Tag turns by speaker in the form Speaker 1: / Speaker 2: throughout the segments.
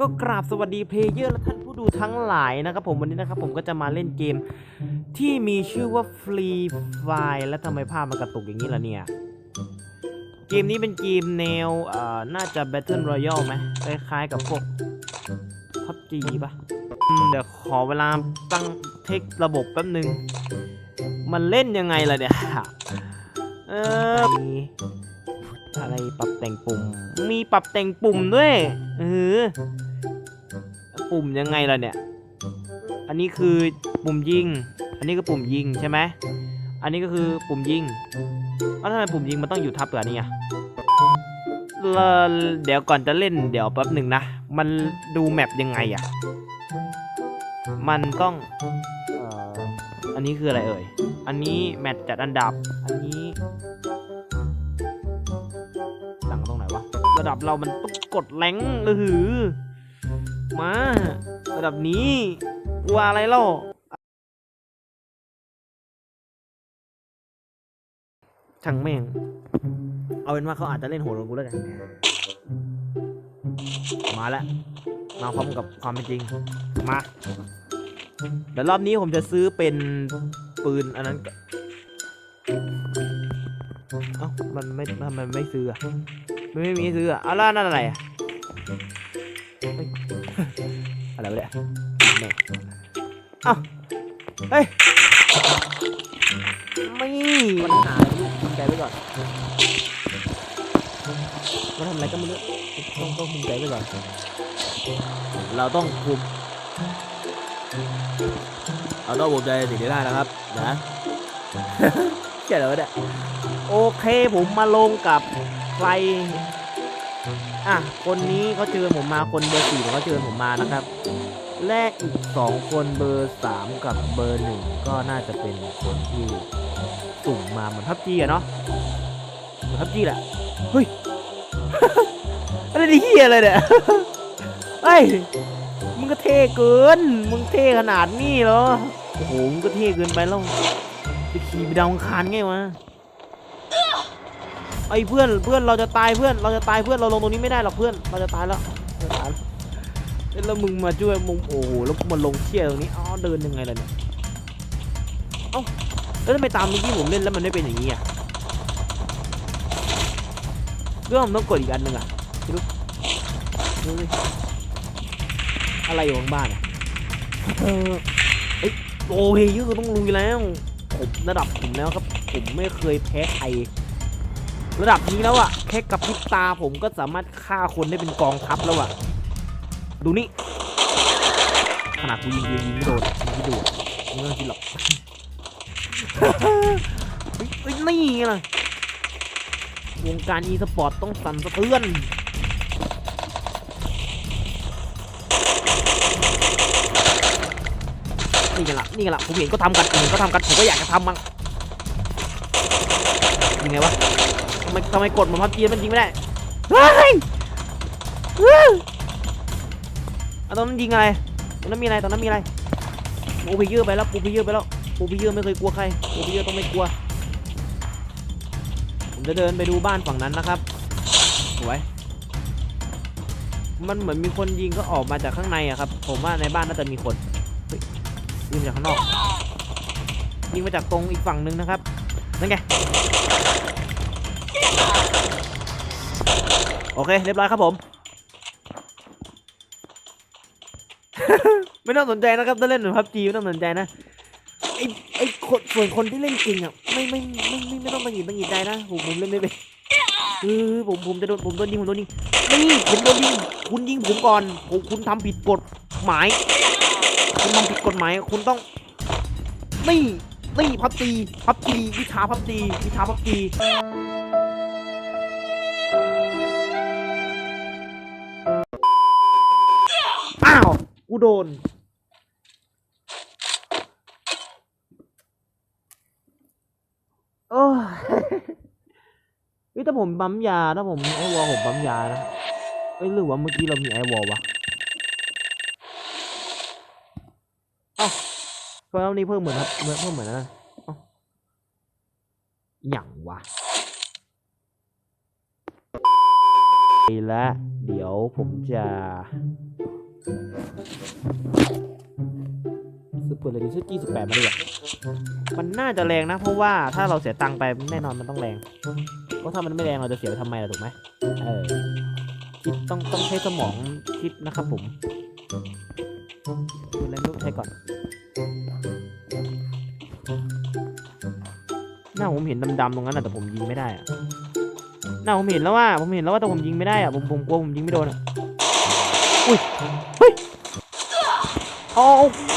Speaker 1: ก็กราบสวัสดีเพลเยอร์และท่านผู้ดูทั้งหลายนะครับผมวันนี้นะครับผมก็จะมาเล่นเกมที่มีชื่อว่า Free Fire แล้วทำไมภาพมันกระตุกอย่างนี้ล่ะเนี่ย เกมนี้เป็นเกมแนวเอ่อน่าจะ Battle Royale ไหมคล้ายๆกับพวก PUBG ปะอืมเดี๋ยวขอเวลาตั้งเทคระบบแป๊บนึง มันเล่นยังไงล่ะเนี่ยเออมี อะไรปรับแต่งปุ่ม มีปรับแต่งปุ่มด้วยเออปุ่มยังไงล่ะเนี่ย อันนี้คือปุ่มยิง อันนี้ก็ปุ่มยิงใช่ไหมอันนี้ก็คือปุ่มยิงแล้วทำไมปุ่มยิงมันต้องอยู่ทับกับอันนี้อะเอ่อเดี๋ยวก่อนจะเล่นเดี๋ยวแป๊บหนึ่งนะ มันดูแมปยังไงอะ มันต้องเอ่ออันนี้คืออะไรเอ่ย อันนี้แมตช์จัดอันดับ อันนี้ ระดับเรามันต้องกดแรงเออหือ มา ระดับนี้กลัวอะไรเล่าช่างแม่ง เอาเป็นว่าเขาอาจจะเล่นโหดกว่ากูแล้วกัน มาแล้ว มาพร้อมกับความเป็นจริง มา เดี๋ยวรอบนี้ผมจะซื้อเป็นปืนอันนั้นเอ้ามันไม่ทำไมไม่ซื้ออะ มันไม่มีให้ซื้ออะเอาแล้วนั่นอะไรอะเฮ้ย อะไรวะเนี่ยเอ้าเฮ้ยไม่มันหายภูมิใจไว้ก่อนมาทำอะไรก็ไม่รู้ต้องต้องภูมิใจไว้ก่อนเราต้องภูมิเราต้องภูมิใจในสิ่งที่ได้นะครับนะ เจ๋งเลยวะเนี่ยโอเคผมมาลงกับ ใคร อะ คนนี้เขาเชิญผมมาคนเบอร์สี่เขาเชิญผมมานะครับ และอีกสองคนเบอร์สามกับเบอร์หนึ่งก็น่าจะเป็นคนที่สุ่มมาเหมือนพับจีอะเนาะเหมือนพับจีแหละเฮ้ยอะไรนี่เฮียอะไรเนี่ยเฮ้ยมึงก็เท่เกิน มึงเท่ขนาดนี้เหรอโอ้โหมึงก็เท่เกินไปแล้วจะขี่ไปดาวอังคารไงวะ ไอ้เพื่อนเพื่อนเราจะตายเพื่อนเราจะตายเพื่อนเราลงตรงนี้ไม่ได้หรอกเพื่อนเราจะตายแล้วเราจะตายแล้วเอ้ยแล้วมึงมาช่วยมึงโอ้โหแล้วมันลงเชี่ยตรงนี้อ๋อเดินยังไงล่ะเนี่ยเอ้าแล้วทำไมตามเมื่อกี้ผมเล่นแล้วมันไม่เป็นอย่างนี้อะเรื่องผมต้องกดอีกอันหนึ่งอะไม่รู้ดูสิอะไรอยู่ข้างบ้านอะเออเอ้ยโอ้ยคือต้องลุยแล้วผมระดับผมแล้วครับผมไม่เคยแพ้ใคร ระดับนี้แล้วอะแค่กับพริบตาผมก็สามารถฆ่าคนได้เป็นกองทัพแล้วอะดูนี่ขนาดกูยิงยิงยิงโดนยิงไม่โดนไม่ต้องคิดหรอกเฮ้ยนี่ไงล่ะวงการอีสปอร์ตต้องสั่นสะเทือนนี่ไงล่ะนี่ไงล่ะผมเห็นก็ทำกันผมเห็นก็ทำกันผมก็อยากจะทำมั้งยังไงวะ ทำไมทำไมกดเหมันพับจีมันยิงไม่ได้เฮ้ยเฮ้ยเอาตอนนั้นยิงอะไรตอนนั้นมีอะไรตอนนั้นมีอะไรปูไปเยอะไปแล้วปูไปเยอะไปแล้วปูไปเยอะไม่เคยกลัวใครปูไปเยอะต้องไม่กลัว ผมจะเดินไปดูบ้านฝั่งนั้นนะครับสวยมันเหมือนมีคนยิงก็ออกมาจากข้างในอะครับ ผมว่าในบ้านน่าจะมีคนยิงมาจากข้างนอก ยิงมาจากตรงอีกฝั่งหนึ่งนะครับนั่นไง โอเค เรียบร้อยครับผม ไม่ต้องสนใจนะครับ ถ้าเล่นเหมือนพับจีไม่ต้องสนใจนะไอไอคนส่วนคนที่เล่นจริงอะไม่ไม่ไม่ไม่ไม่ต้องตังหงิดตังหงิดใจนะผมผมเล่นไม่เป็นเออผมผมจะโดนผมโดนยิงผมโดนยิงนี่ผมโดนยิงคุณยิงผมก่อนผมคุณทำผิดกฎหมาย คุณทำผิดกฎหมาย คุณต้องนี่นี่พับจีพับจีวิชาพับจีวิชาพับจี กูโดน โอ้ยเฮ้ยถ้าผมปั๊มยาถ้าผมไอวอลผมปั๊มยานะเอ้ยหรือว่าเมื่อกี้เรามีไอวอลวะเพราะนี้เพิ่มเหมือนครับเพิ่มเหมือนนะเอ้าหยั่งวะและเดี๋ยวผมจะ ซื้อปืนอะไรดีซื้อ G18 มาดีกว่ามันน่าจะแรงนะ เพราะว่าถ้าเราเสียตังค์ไปแน่นอนมันต้องแรงเพราะถ้ามันไม่แรงเราจะเสียไปทำไมล่ะถูกไหมเออคิดต้องต้องใช้สมองคิดนะครับผมปืนอะไรไม่รู้ใช้ก่อนหน้าผมเห็นดำๆตรงนั้นนะแต่ผมยิงไม่ได้อะหน้าผมเห็นแล้วว่าผมเห็นแล้วว่าแต่ผมยิงไม่ได้อะผมผมกลัวผมยิงไม่โดนอะอุ้ย เอา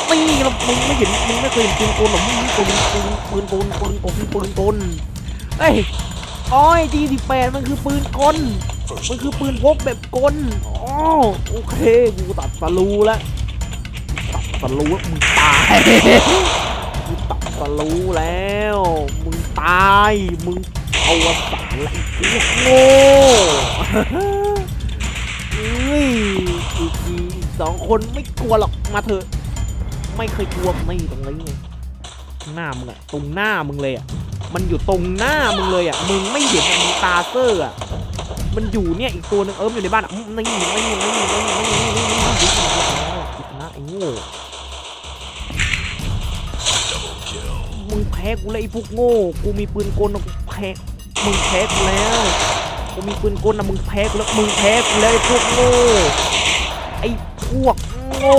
Speaker 1: ไม่เรามึงไม่เห็นมึงไม่เคยเห็นปืนกลหรอมึงไม่เคยเห็นปืนปืนกลปืนกลปืนกลเฮ้ยอ้อยจีสิแปดมันคือปืนกลมันคือปืนพกแบบกลอ๋อโอเคกูตัดสลูแล้วตัดสลูแล้วมึงตายมึงตัดก็รู้แล้ว มึงตายมึงเอาวสานละไอ้โง่เฮ้ย สองคนไม่กลัวหรอกมาเถอะ ไม่เคยกลัวนี่ตรงนี้ไงหน้ามึงอะตรงหน้ามึงเลยอะมันอยู่ตรงหน้ามึงเลยอะมึงไม่เห็นอะมึงตาเซอร์อะมันอยู่เนี่ยอีกตัวหนึงเออมันอยู่ในบ้านอะอืมนี่นี่นี่นี่นี่นี่นี่นี่นี่นี่นะไอ้โง่มึงแพ้กูเลยไอ้พวกโง่ กูมีปืนกลนะกูแพ้มึงแพ้กูแล้ว กูมีปืนกลนะมึงแพ้กูแล้ว มึงแพ้กูแล้วไอ้พวกโง่ ไอ้พวกโง่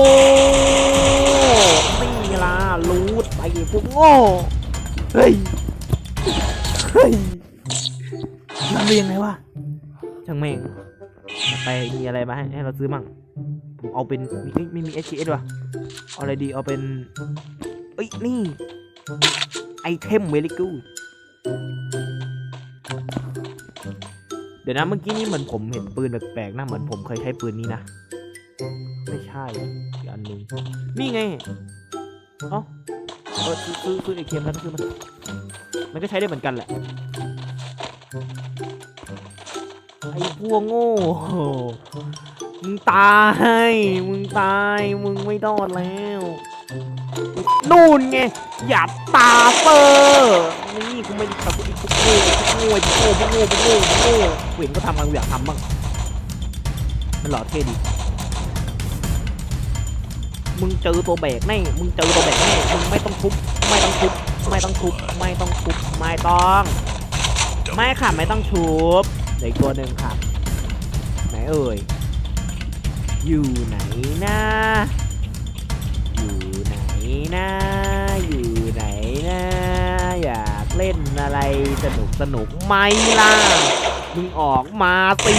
Speaker 1: นี่ล่ะรู้ไปพวกโง่เฮ้ยเฮ้ยทำได้ยังไงวะช่างแม่งไปมีอะไรมาให้ให้เราซื้อมั่งผมเอาเป็นมีเอ้ยไม่มี HKS ว่ะเอาอะไรดีเอาเป็นเอ้ยนี่ไอเทมเวลิกูเดี๋ยวนะเมื่อกี้นี่เหมือนผมเห็นปืนแปลกๆนะเหมือนผมเคยใช้ปืนนี้นะ ใช่อีกอันหนึ่งนี่ไงเอ้าเออซื้อซื้อซื้อไอเทมแล้วก็ซื้อมันมันก็ใช้ได้เหมือนกันแหละไอ้พวกโง่ มึงตาย มึงตาย มึงไม่รอดแล้ว นู่นไง อย่าตาเปอร์นี่กูไม่ได้ทำกูอีกพวกโง่พวกโง่พวกโง่พวกโง่พวกโง่พวกโง่เห็นก็ทำกันกูอยากทำบ้าง มันหล่อเท่ดี มึงเจอตัวแบกแน่ มึงเจอตัวแบกแน่ มึงไม่ต้องทุบ ไม่ต้องทุบ ไม่ต้องทุบ ไม่ต้องทุบ ไม่ต้อง ไม่ค่ะไม่ต้องทุบเหลืออีกตัวหนึ่งค่ะไหนเอ่ย อยู่ไหนนะอยู่ไหนนะอยู่ไหนนะอยากเล่นอะไรสนุกสนุกไหมล่ะ มึงออกมาสิ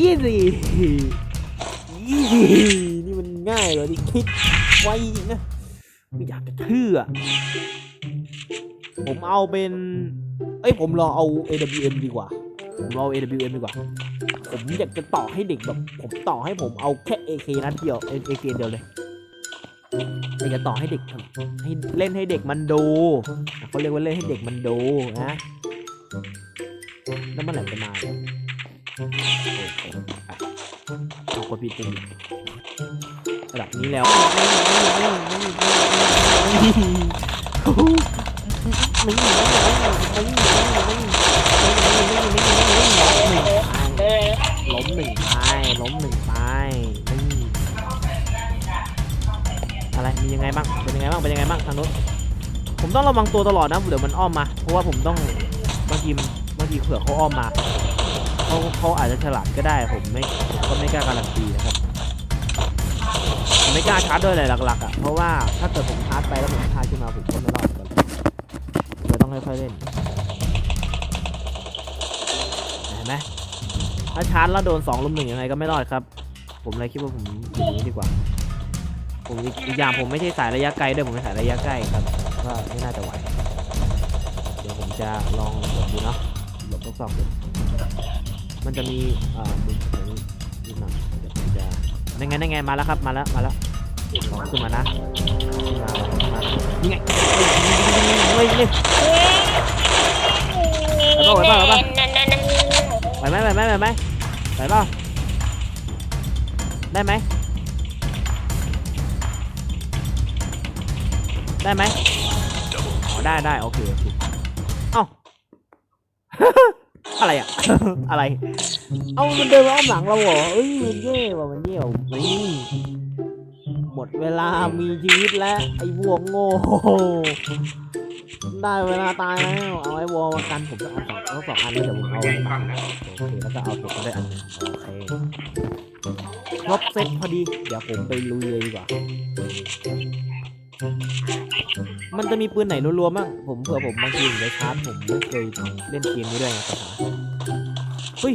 Speaker 1: ยี่สิยี่สิ นี่มันง่ายเหรอที่คิดไวนะไม่อยากจะเชื่อ ผมเอาเป็น เอ้ยผมรอเอา AWM ดีกว่า ผมรอเอา AWM ดีกว่า ผมอยากจะต่อให้เด็กแบบ ผมต่อให้ผมเอาแค่ AK นัดเดียว AK เดียวเลยอยากจะต่อให้เด็กให้เล่นให้เด็กมันดูเขาเรียกว่าเล่นให้เด็กมันดูนะแล้วเมื่อไหร่จะมา โอเคไปเอากดผิดปุ่มระดับนี้แล้วนี่ล้มหนึ่งไปล้มหนึ่งไปนี่อะไรมียังไงบ้างเป็นยังไงบ้างเป็นยังไงบ้างทางนู้นผมต้องระวังตัวตลอดนะเดี๋ยวมันอ้อมมาเพราะว่าผมต้องบางทีมันบางทีเผื่อเขาอ้อมมา เขาเขาอาจจะฉลาดก็ได้ผมไม่ผมก็ไม่กล้าการันตีนะครับมไม่กล้าชาร์จด้วยอะไรหลักๆอะเพราะว่าถ้าเกิดผมชาร์จไปแล้วผมพาขึ้นมาผมก็ไม่รอดก่อนเลยต้องค่อยๆเล่นเห็นไหมถ้าชาร์จแล้วโดนสองลุมหนึ่งยังไงก็ไม่รอดครับ ผมเลยคิดว่าผมอย่นี้ดีกว่า ผมอีกอย่างผมไม่ใช่สายระยะไกลด้วยผมเป็นสายระยะใกล้ครับก็ไม่น่าจะไหวเดี๋ยวผมจะลองหลบดูเนาะหลบทดสอบดู มันจะมีเอ่อมุมตรงนี้นิดหน่อยเดี๋ยวผมจะนั่นไงนั่นไงมาแล้วครับมาแล้วมาแล้วลองขึ้นมานะขึ้นมาขึ้นมานี่ไงเฮ้ยนี่ไหวเปล่าไหวเปล่าไหวไหมไหวไหมไหวไหมไหวเปล่าได้ไหมได้ไหมอ๋อได้ได้โอเคโอเคเอ้า อะไรอะอะไร เอามันเดินมาอ้อมหลังเราเหรอเอ้ยมันเย่ว่ะมันเย่ว่ะนี่หมดเวลามีชีวิตแล้วไอ้วัวโง่ได้เวลาตายแล้วเอาไอ้วอลมากันผมจะเอาสองเอาสองอันนี้เดี๋ยวผมเอา
Speaker 2: เล่น
Speaker 1: อัน
Speaker 2: บ้ง
Speaker 1: โอเคแล้วก็เอาเก็ได้อันหนึงโอเคครบเซ็ตพอดี เดี๋ยวผมไปลุยเลยดีกว่า มันจะมีปืนไหนรัวๆบ้างผมเผื่อผมบางทีผมจะชาร์จผมไม่เคยเล่นเกมนี้ด้วยไงปัญหาเฮ้ย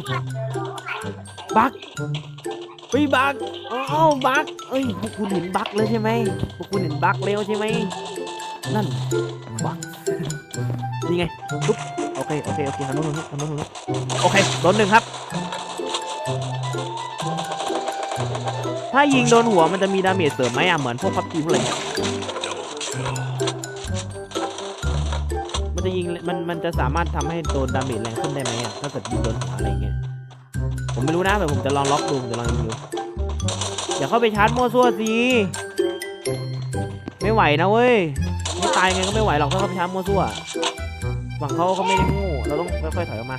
Speaker 1: บั๊กเฮ้ยบั๊กอ้าวบั๊กเอ้ยพวกคุณเห็นบั๊กเลยใช่ไหมพวกคุณเห็นบั๊กแล้วใช่ไหมนั่นบั๊กนี่ไงปุ๊บโอเคโอเคโอเคทำโน้นทำโน้นทำโน้นทำโน้นโอเคโดนหนึ่งครับ ถ้ายิงโดนหัวมันจะมีดาเมจเสริมไหมอะเหมือนพวกพับจีพวกอะไร มันจะสามารถทำให้โดนดาเมจแรงขึ้นได้ไหมอะถ้าเกิดยิงโดนหัวอะไรเงี้ยผมไม่รู้นะแต่ผมจะลองล็อกดูจะลองยิงดูอย่าเข้าไปชาร์จมั่วซั่วสิไม่ไหวนะเว้ยไม่ตายไงก็ไม่ไหวหรอกถ้าเข้าไปชาร์จมั่วซั่วฝั่งเขาเขาไม่ได้โงูเราต้องค่อยๆถอยออกมา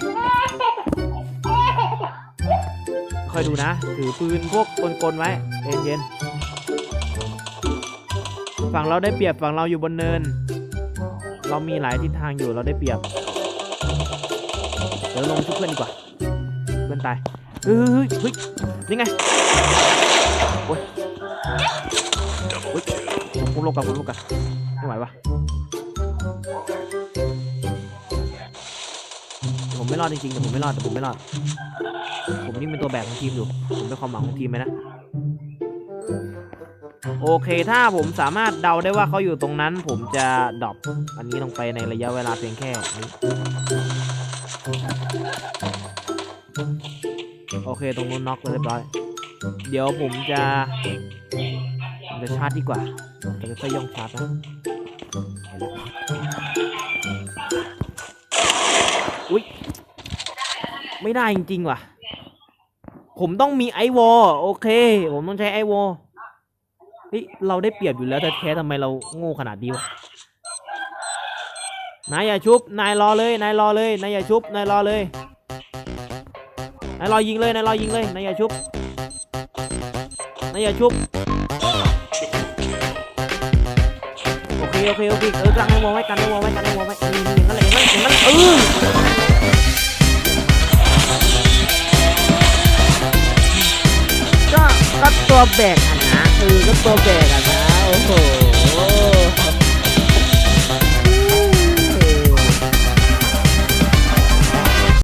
Speaker 1: ค่อยดูนะถือปืนพวกกลๆไว้เย็นๆฝั่งเราได้เปรียบฝั่งเราอยู่บนเนิน เรามีหลายทิศทางอยู่เราได้เปรียบ เดี๋ยวลงชุบเพื่อนดีกว่า เพื่อนตายเฮ้ยเฮ้ยนี่ไงโอ้ยโอ้ยผมลงกับผมลงกับไม่ไหววะผมไม่รอดจริงๆแต่ผมไม่รอดแต่ผมไม่รอด ผมนี่เป็นตัวแบกของทีมอยู่ ผมเป็นความหวังของทีมไหมนะ โอเคถ้าผมสามารถเดาได้ว่าเขาอยู่ตรงนั้น ผมจะดรอปอันนี้ลงไปในระยะเวลาเพียงแค่นี้โอเคตรงนู้นน็อกเรียบร้อย เดี๋ยวผมจะผมจะชาร์จดีกว่าจะค่อยย่องชาร์จนะอุ๊ยไม่ได้จริงๆว่ะ ผมต้องมีไอวอลโอเค ผมต้องใช้ไอวอล เฮ้ยเราได้เปรียบอยู่แล้วแต่แท้ทำไมเราโง่ขนาดนี้วะนายอย่าชุบนายรอเลยนายรอเลยนายอย่าชุบนายรอเลยนายรอยิงเลยนายรอยิงเลยนายอย่าชุบนายอย่าชุบโอเคโอเคโอเคเออกันให้วอลไว้กันให้วอลไว้กันให้วอลไว้นี่นี่อย่างนั้นแหละอย่างนั้นอย่างนั้นเออก็ก็ตัวแบกอะน คือก็ตัวแบกอะนะ โอ้โห